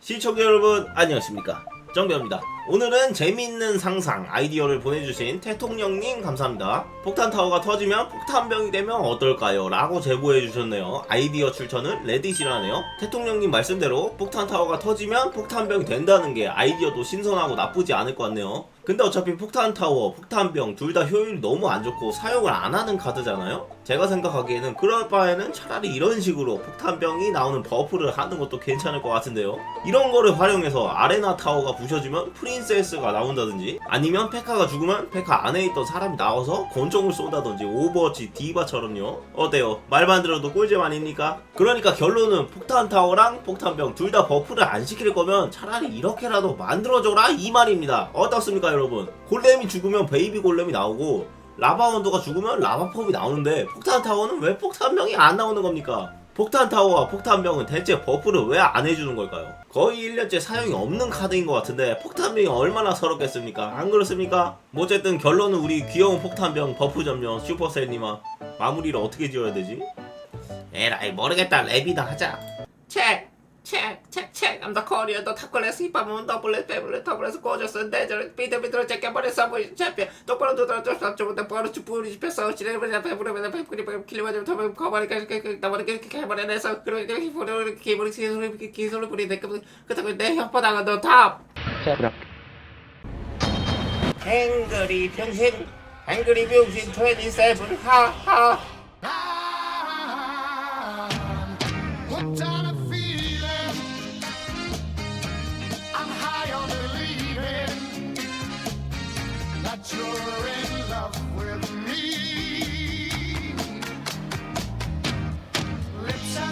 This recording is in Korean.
시청자 여러분 안녕하십니까? 정배입니다 오늘은 재미있는 상상 아이디어를 보내주신 태통령님 감사합니다 폭탄타워가 터지면 폭탄병이 되면 어떨까요? 라고 제보해 주셨네요 아이디어 출처는 레딧이라네요 태통령님 말씀대로 폭탄타워가 터지면 폭탄병이 된다는 게 아이디어도 신선하고 나쁘지 않을 것 같네요 근데 어차피 폭탄타워, 폭탄병 둘 다 효율이 너무 안 좋고 사용을 안 하는 카드잖아요? 제가 생각하기에는 그럴 바에는 차라리 이런 식으로 폭탄병이 나오는 버프를 하는 것도 괜찮을 것 같은데요? 이런 거를 활용해서 아레나 타워가 부셔지면 프 린세스가 나온다든지 아니면 페카가 죽으면 페카 안에 있던 사람이 나와서 권총을 쏜다든지 오버워치 디바처럼요? 어때요? 말만 들어도 꿀잼 아닙니까? 그러니까 결론은 폭탄타워랑 폭탄병 둘 다 버프를 안 시킬 거면 차라리 이렇게라도 만들어줘라 이 말입니다. 어떻습니까 여러분? 골렘이 죽으면 베이비 골렘이 나오고 라바 원도가 죽으면 라바 폼이 나오는데 폭탄 타워는 왜 폭탄병이 안 나오는 겁니까? 폭탄 타워와 폭탄병은 대체 버프를 왜 안 해주는 걸까요? 거의 1년째 사용이 없는 카드인 것 같은데 폭탄병이 얼마나 서럽겠습니까? 안 그렇습니까? 뭐 어쨌든 결론은 우리 귀여운 폭탄병 버프 점령 슈퍼셀님아 마무리를 어떻게 지어야 되지? 에라이 모르겠다 랩이다 하자 체크 남다 코리아도 탑골에서 힙합은 더블렛 배블렛 더블렛 꼬졌어 내절 비들비들 제껴버려 서브 챔피언. 똑바로 두드러 쫓아 쫓아 바로 주부리 집에 싸우지 내버려 배부르면 배부르면 길리와좀 더블 커버리까 나버리 이렇게 해버려내서 그렇게 기술을 기술을 기술을 기술을 부리네 그렇다고 내 협박당한 너탑! 앵그리 평생 앵그리 병신 27 하하. 아, 아, 아, 아, 아, 아, 아, 아, that you're in love with me.